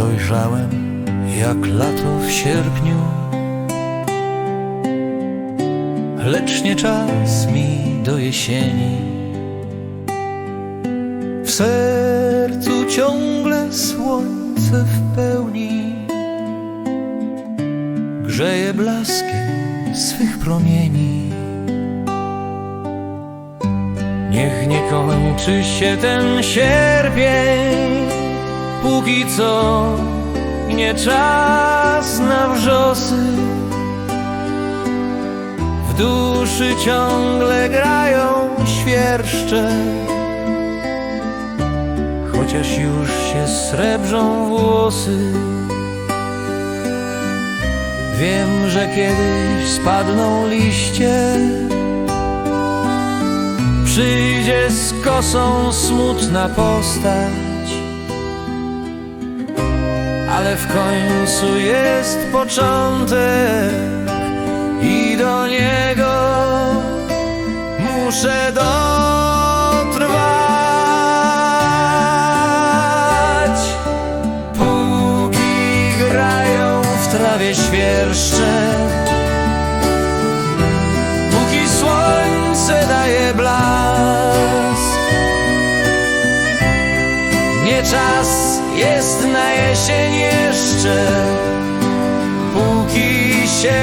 dojrzałem jak lato w sierpniu. Lecz nie czas mi do jesieni. W sercu ciągle słońce w pełni. Grzeje blaskiem swych promieni. Niech nie kończy się ten sierpień Póki co. Nie czas na wrzosy. W duszy ciągle grają świerszcze. Chociaż już się srebrzą włosy. Wiem, że kiedyś spadną liście. Przyjdzie z kosą smutna postać Ale w końcu jest początek I do niego muszę dotrwać. Póki grają w trawie świerszcze na jesień jeszcze Póki się